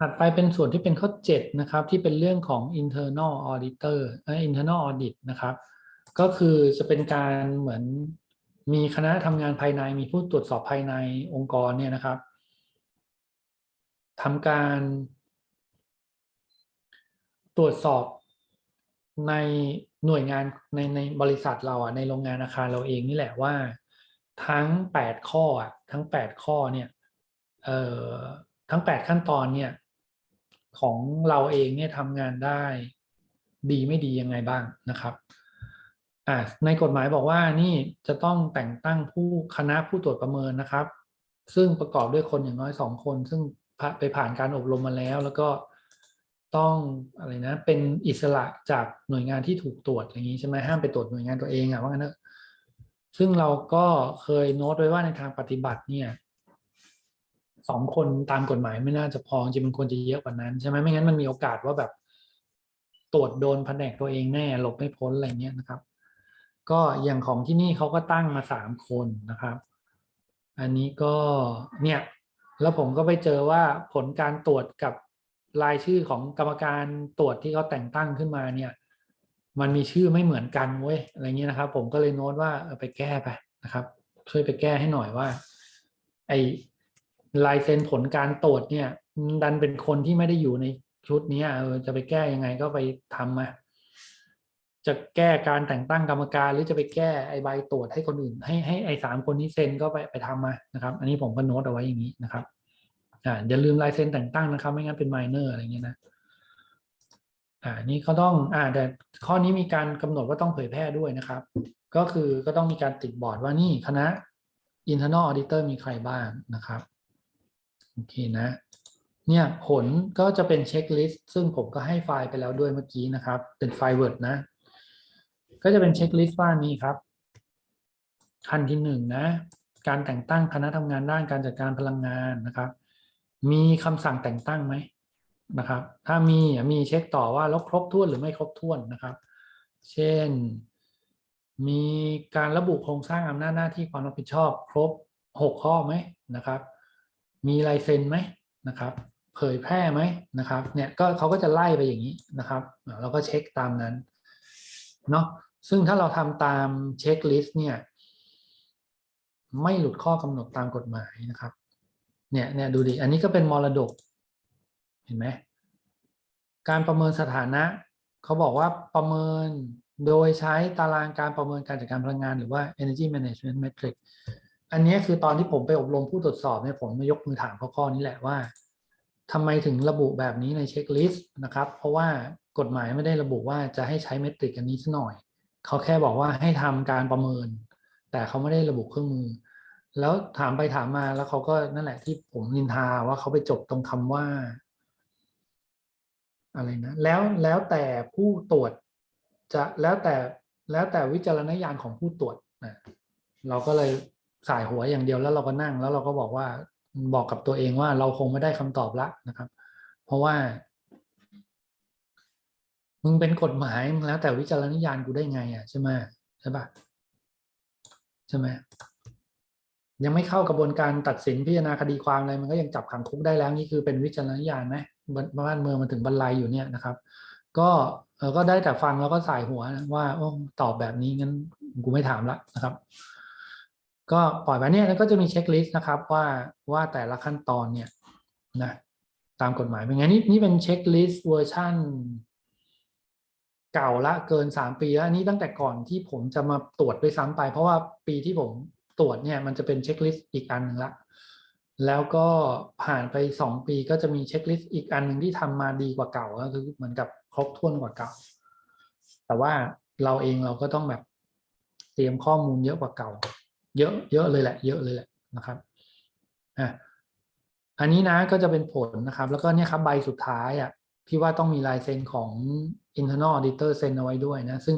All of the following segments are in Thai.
ถัดไปเป็นส่วนที่เป็นข้อ 7 นะครับ ที่เป็นเรื่องของ internal auditor เอ่อ internal audit นะครับ ก็คือจะเป็นการเหมือนมีคณะทำงานภายในมีผู้ตรวจสอบภายในองค์กรเนี่ยนะครับทำการ ตรวจสอบในหน่วยงานในในบริษัทเราอะในโรงงานอาคารเราเองนี่แหละว่า ทั้ง 8 ข้ออะทั้ง 8 ข้อเนี่ยเอ่อทั้ง 8 ขั้นตอนเนี่ย ของเราเองเนี่ยทำงานได้ดีไม่ดียังไงบ้างนะครับอ่าในกฎหมายบอกว่านี่จะต้องแต่งตั้งผู้คณะผู้ตรวจประเมินนะครับ ซึ่งประกอบด้วยคนอย่างน้อยสองคน ซึ่งไปผ่านการอบรมมาแล้ว แล้วก็ต้องอะไรนะเป็นอิสระจากหน่วยงานที่ถูกตรวจอย่างนี้ใช่ไหมห้ามไปตรวจหน่วยงานตัวเองอะว่างั้นเถอะซึ่งเราก็เคยโน้ตไว้ว่าในทางปฏิบัติเนี่ย สองคนตามกฎหมายไม่น่าจะพอจริงมันควรจะเยอะกว่านั้น ใช่ไหมไม่งั้นมันมีโอกาสว่าแบบตรวจโดนแผนกตัวเองแน่หลบไม่พ้นอะไรเงี้ยนะครับ ก็อย่างของที่นี่เขาก็ตั้งมาสามคนนะครับ อันนี้ก็เนี่ยแล้วผมก็ไปเจอว่าผลการตรวจกับรายชื่อของกรรมการตรวจที่เขาแต่งตั้งขึ้นมาเนี่ย มันมีชื่อไม่เหมือนกันเว้ยอะไรเงี้ยนะครับ ผมก็เลยโน้ตว่าไปแก้ไปนะครับ ช่วยไปแก้ให้หน่อยว่า ไอ ลายเซ็นผลการตรวจเนี่ย ดันเป็นคนที่ไม่ได้อยู่ในชุดนี้เออจะไปแก้ยังไงก็ไปทำมาจะแก้การแต่งตั้งกรรมการ หรือจะไปแก้ไอใบตรวจให้คนอื่น ให้ให้ไอสามคนนี้เซ็นก็ไปไปทำมานะครับ อันนี้ผมก็โน้ตเอาไว้อย่างนี้นะครับอ่าอย่าลืมลายเซ็นแต่งตั้งนะครับ ไม่งั้นเป็นไมเนอร์อะไรเงี้ยนะอ่านี่เขาต้องอ่าแต่ข้อนี้มีการกำหนดว่าต้องเผยแพร่ด้วยนะครับ ก็คือก็ต้องมีการติดบอร์ดว่านี่คณะ internal auditor มีใครบ้างนะครับ โอเคนะ เนี่ยผลก็จะเป็นเช็คลิสต์ซึ่งผมก็ให้ไฟล์ไปแล้วด้วยเมื่อกี้นะครับ เป็นไฟล์ Word นะ ก็จะเป็นเช็คลิสต์ว่านี้ครับขั้นที่หนึ่งนะ การแต่งตั้งคณะทำงานด้านการจัดการพลังงานนะครับ มีคำสั่งแต่งตั้งไหมนะครับ ถ้ามีมีเช็คต่อว่าแล้วครบถ้วนหรือไม่ครบถ้วนนะครับ เช่น มีการระบุโครงสร้างอำนาจหน้าที่ความรับผิดชอบ ครบหกข้อไหมนะครับ มีลายเซ็นไหมนะครับ เผยแพร่ไหมนะครับ เนี่ยก็เขาก็จะไล่ไปอย่างนี้นะครับ เราก็เช็คตามนั้นเนาะซึ่งถ้าเราทำตามเช็คลิสต์เนี่ย ไม่หลุดข้อกำหนดตามกฎหมายนะครับ เนี่ยเนี่ยดูดิอันนี้ก็เป็นมรดก เห็นไหมการประเมินสถานะ เขาบอกว่าประเมินโดยใช้ตารางการประเมินการจัดการพลังงานหรือว่า energy management metric อันนี้คือตอนที่ผมไปอบรมผู้ตรวจสอบเนี่ยผมมายกมือถามข้อข้อนี้แหละว่าทำไมถึงระบุแบบนี้ในเช็คลิสต์นะครับ เพราะว่ากฎหมายไม่ได้ระบุว่าจะให้ใช้เมตริกอันนี้ซะหน่อย เขาแค่บอกว่าให้ทำการประเมิน แต่เขาไม่ได้ระบุเครื่องมือ แล้วถามไปถามมาแล้วเขาก็นั่นแหละที่ผมนินทาว่าเขาไปจบตรงคำว่าอะไรนะแล้วแล้วแต่ผู้ตรวจจะแล้วแต่แล้วแต่วิจารณญาณของผู้ตรวจนะเราก็เลย สายหัวอย่างเดียวแล้วเราก็นั่งแล้วเราก็บอกว่าบอกกับตัวเองว่าเราคงไม่ได้คำตอบละนะครับ เพราะว่า มึงเป็นกฎหมายมึงแล้ว แต่วิจารณญาณกูได้ไงอะใช่ไหมใช่ปะใช่ไหมยังไม่เข้ากระบวนการตัดสินพิจารณาคดีความอะไรมันก็ยังจับขังคุกได้แล้วนี่คือเป็นวิจารณญาณไหมบ้านเมืองมันถึงบรรลัยอยู่เนี่ยนะครับ ก็เออก็ได้แต่ฟังแล้วก็สายหัวว่าโอ้ตอบแบบนี้งั้นกูไม่ถามละนะครับ ก็ปล่อยไปเนี่ยแล้วก็จะมีเช็คลิสต์นะครับว่าว่าแต่ละขั้นตอนเนี่ยนะตามกฎหมายเป็นไงนี่นี่เป็นเช็คลิสต์เวอร์ชันเก่าละเกินสามปีแล้วอันนี้ตั้งแต่ก่อนที่ผมจะมาตรวจด้วยซ้ำไป เพราะว่าปีที่ผมตรวจเนี่ยมันจะเป็นเช็คลิสต์อีกอันหนึ่งละแล้วก็ผ่านไปสองปีก็จะมีเช็คลิสต์อีกอันหนึ่งที่ทำมาดีกว่าเก่าก็คือเหมือนกับครบถ้วนกว่าเก่า แต่ว่าเราเองเราก็ต้องแบบเตรียมข้อมูลเยอะกว่าเก่า เยอะเยอะเลยแหละ เยอะเลยแหละนะครับอะอันนี้นะก็จะเป็นผลนะครับ แล้วก็เนี่ยครับใบสุดท้ายอะที่ว่าต้องมีลายเซ็นของ internal auditor เซ็นเอาไว้ด้วยนะ ซึ่ง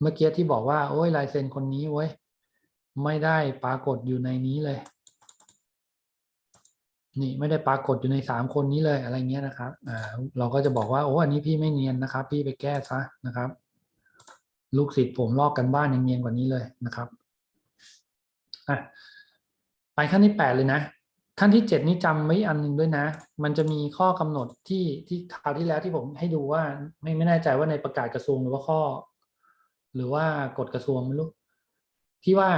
เมื่อกี้ที่บอกว่า โอ้ยลายเซ็นคนนี้เว้ยไม่ได้ปรากฏอยู่ในนี้เลย นี่ไม่ได้ปรากฏอยู่ในสามคนนี้เลยอะไรเงี้ยนะครับอ่าเราก็จะบอกว่าโอ้อันนี้พี่ไม่เนียนนะครับ พี่ไปแก้ซะนะครับ ลูกศิษย์ผมลอกกันบ้านยังเนียนกว่านี้เลยนะครับ อะไปขั้นที่แปดเลยนะ ขั้นที่เจ็ดนี้จำไว้อันหนึ่งด้วยนะ มันจะมีข้อกำหนดที่ที่คราวที่แล้วที่ผมให้ดูว่าไม่ไม่แน่ใจว่าในประกาศกระทรวงหรือว่าข้อ หรือว่ากฎกระทรวงไม่รู้ที่ว่า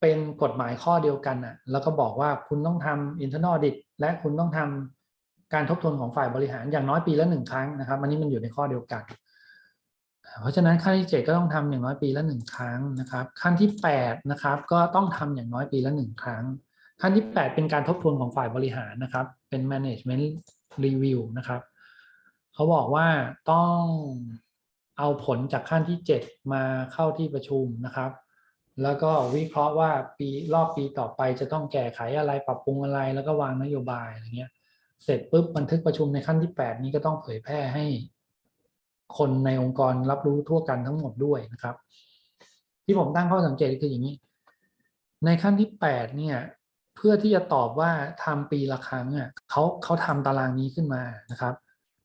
เป็นกฎหมายข้อเดียวกันน่ะ แล้วก็บอกว่าคุณต้องทำ internal audit และคุณต้องทำการทบทวนของฝ่ายบริหารอย่างน้อยปีละหนึ่งครั้งนะครับ อันนี้มันอยู่ในข้อเดียวกัน เพราะฉะนั้นขั้นที่เจ็ดก็ต้องทำอย่างน้อยปีละหนึ่งครั้งนะครับ ขั้นที่แปดนะครับก็ต้องทำอย่างน้อยปีละหนึ่งครั้ง ขั้นที่แปดเป็นการทบทวนของฝ่ายบริหารนะครับ เป็น management review นะครับเขาบอกว่าต้องเอาผลจากขั้นที่เจ็ดมาเข้าที่ประชุมนะครับ แล้วก็วิเคราะห์ว่าปีรอบปีต่อไปจะต้องแก้ไขอะไรปรับปรุงอะไรแล้วก็วางนโยบายอะไรเงี้ยเสร็จปุ๊บบันทึกประชุมในขั้นที่แปดนี้ก็ต้องเผยแพร่ให้ คนในองค์กรรับรู้ทั่วกันทั้งหมดด้วยนะครับ ที่ผมตั้งข้อสังเกตคืออย่างนี้ ในขั้นที่แปดเนี่ย เพื่อที่จะตอบว่าทำปีละครั้งอะเขาเขาทำตารางนี้ขึ้นมานะครับ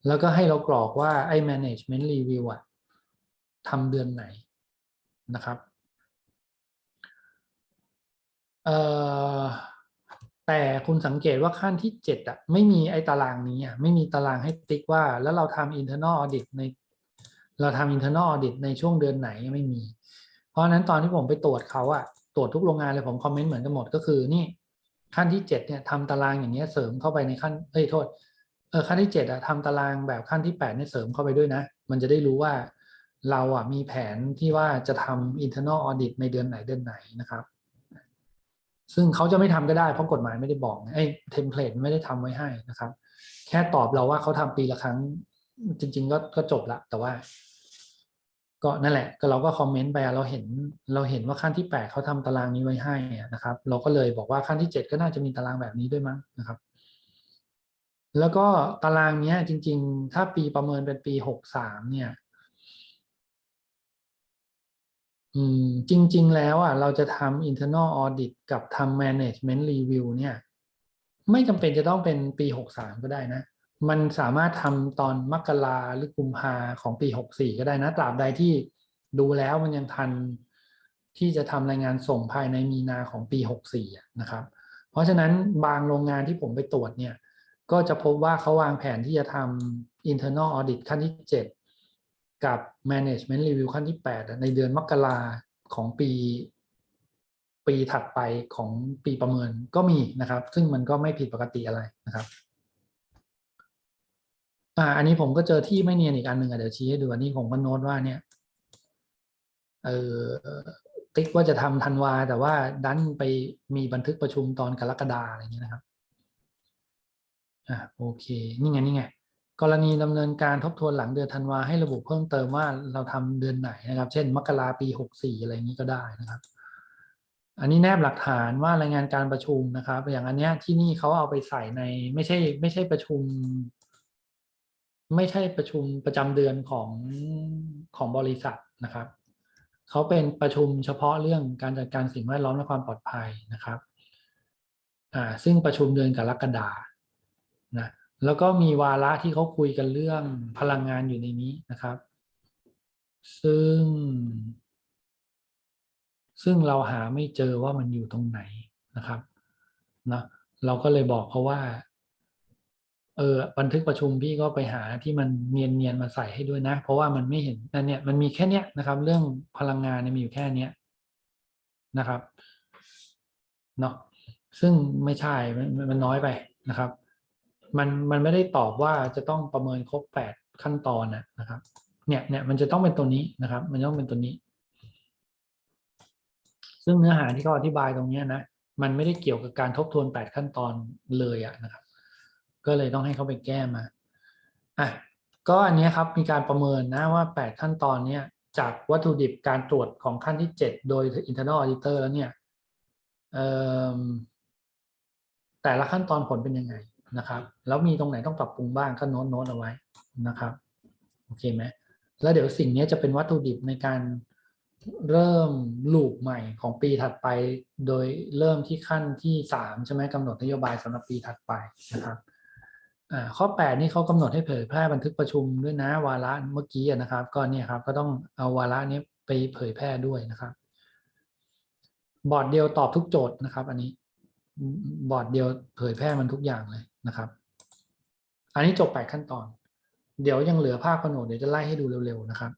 แล้วก็ให้เรากรอกว่าไอ้ management review อะทำเดือนไหนนะครับเอ่อแต่คุณสังเกตว่าขั้นที่เจ็ดอะไม่มีไอ้ตารางนี้อะไม่มีตารางให้ติ๊กว่า แล้วเราทำ internal audit ใน เราทำ internal audit ในช่วงเดือนไหนยังไม่มี เพราะฉะนั้นตอนที่ผมไปตรวจเขาอะตรวจทุกโรงงานเลยผมคอมเมนต์เหมือนกันหมดก็คือนี่ขั้นที่เจ็ดเนี่ยทำตารางอย่างเงี้ยเสริมเข้าไปในขั้นเอ้ยโทษเออขั้นที่เจ็ดอะทำตารางแบบขั้นที่แปดเนี่ยเสริมเข้าไปด้วยนะ มันจะได้รู้ว่าเราอะมีแผนที่ว่าจะทำ internal audit ในเดือนไหนเดือนไหนนะครับ ซึ่งเขาจะไม่ทำก็ได้เพราะกฎหมายไม่ได้บอกไอ้เทมเพลตไม่ได้ทำไว้ให้นะครับ แค่ตอบเราว่าเขาทำปีละครั้ง จริง ๆ ก็ก็จบละแต่ว่า ก็นั่นแหละ ก็เราก็คอมเมนต์ไปเราเห็นเราเห็นว่าขั้นที่แปดเขาทำตารางนี้ไว้ให้นะครับ เราก็เลยบอกว่าขั้นที่เจ็ดก็น่าจะมีตารางแบบนี้ด้วยมั้งนะครับ แล้วก็ตารางเนี้ย จริง ๆ ถ้าปีประเมินเป็นปีหกสามเนี่ย อืม จริง ๆ แล้วอะเราจะทำ internal audit กับทำ management review เนี่ย ไม่จำเป็นจะต้องเป็นปีหกสามก็ได้นะ มันสามารถทำตอนมกราหรือกุมภาของปีหกสี่ก็ได้นะตราบใดที่ดูแล้วมันยังทันที่จะทำรายงานส่งภายในมีนาของปีหกสี่นะครับ เพราะฉะนั้นบางโรงงานที่ผมไปตรวจเนี่ย ก็จะพบว่าเขาวางแผนที่จะทำ internal audit ขั้นที่เจ็ดกับ management review ขั้นที่แปดในเดือนมกราของปีปีถัดไปของปีประเมินก็มีนะครับ ซึ่งมันก็ไม่ผิดปกติอะไรนะครับ อ่า อันนี้ผมก็เจอที่ไม่เนียนอีกอันหนึ่งอะเดี๋ยวชี้ให้ดูอันนี้ผมก็โน้ตว่าเนี่ยเออติ๊กว่าจะทำธันวา แต่ว่าดันไปมีบันทึกประชุมตอนกรกฎาอะไรอย่างเงี้ยนะครับอ่าโอเค นี่ไงนี่ไงกรณีดำเนินการทบทวนหลังเดือนธันวาให้ระบุเพิ่มเติมว่าเราทำเดือนไหนนะครับ เช่น มกราปีหกสี่อะไรอย่างนี้ก็ได้นะครับ อันนี้แนบหลักฐานว่ารายงานการประชุมนะครับ อย่างอันเนี้ยที่นี่เขาเอาไปใส่ในไม่ใช่ ไม่ใช่ประชุม ไม่ใช่ประชุมประจำเดือนของของบริษัทนะครับเขาเป็นประชุมเฉพาะเรื่องการจัดการสิ่งแวดล้อมและความปลอดภัยนะครับอ่าซึ่งประชุมเดือนกรกฎานะแล้วก็มีวาระที่เขาคุยกันเรื่องพลังงานอยู่ในนี้นะครับ ซึ่ง ซึ่งเราหาไม่เจอว่ามันอยู่ตรงไหนนะครับนะเราก็เลยบอกเขาว่า เออบันทึกประชุมพี่ก็ไปหาที่มันเนียนเนียนๆมาใส่ให้ด้วยนะ เพราะว่ามันไม่เห็นนั่นเนี่ยมันมีแค่เนี้ยนะครับ เรื่องพลังงานเนี่ยมีอยู่แค่เนี้ยนะครับเนาะซึ่งไม่ใช่มันมันน้อยไปนะครับ มันมันไม่ได้ตอบว่าจะต้องประเมินครบแปดขั้นตอนนะนะครับ เนี่ยเนี่ยมันจะต้องเป็นตัวนี้นะครับ มันต้องเป็นตัวนี้ ซึ่งเนื้อหาที่เขาอธิบายตรงเนี้ยนะมันไม่ได้เกี่ยวกับการทบทวนแปดขั้นตอนเลยอะนะครับ ก็เลยต้องให้เขาไปแก้มาอะก็อันนี้ครับมีการประเมินนะว่าแปดขั้นตอนเนี้ยจากวัตถุดิบการตรวจของขั้นที่เจ็ดโดย internal auditor แล้วเนี่ยแต่ละขั้นตอนผลเป็นยังไงนะครับ แล้วมีตรงไหนต้องปรับปรุงบ้างก็โน้ตโน้ตเอาไว้นะครับโอเคไหมแล้วเดี๋ยวสิ่งนี้จะเป็นวัตถุดิบในการเริ่มลูปใหม่ของปีถัดไป โดยเริ่มที่ขั้นที่สามใช่ไหมกำหนดนโยบายสำหรับปีถัดไปนะครับ ข้อ 8 นี่เขากำหนดให้เผยแพร่บันทึกประชุมด้วยนะวาระเมื่อกี้นะครับ ก็เนี่ยครับก็ต้องเอาวาระนี้ไปเผยแพร่ด้วยนะครับ บอร์ดเดียวตอบทุกโจทย์นะครับ อันนี้บอร์ดเดียวเผยแพร่มันทุกอย่างเลยนะครับ อันนี้จบแปดขั้นตอน เดี๋ยวยังเหลือภาคผนวกเดี๋ยวจะไล่ให้ดูเร็วๆนะครับ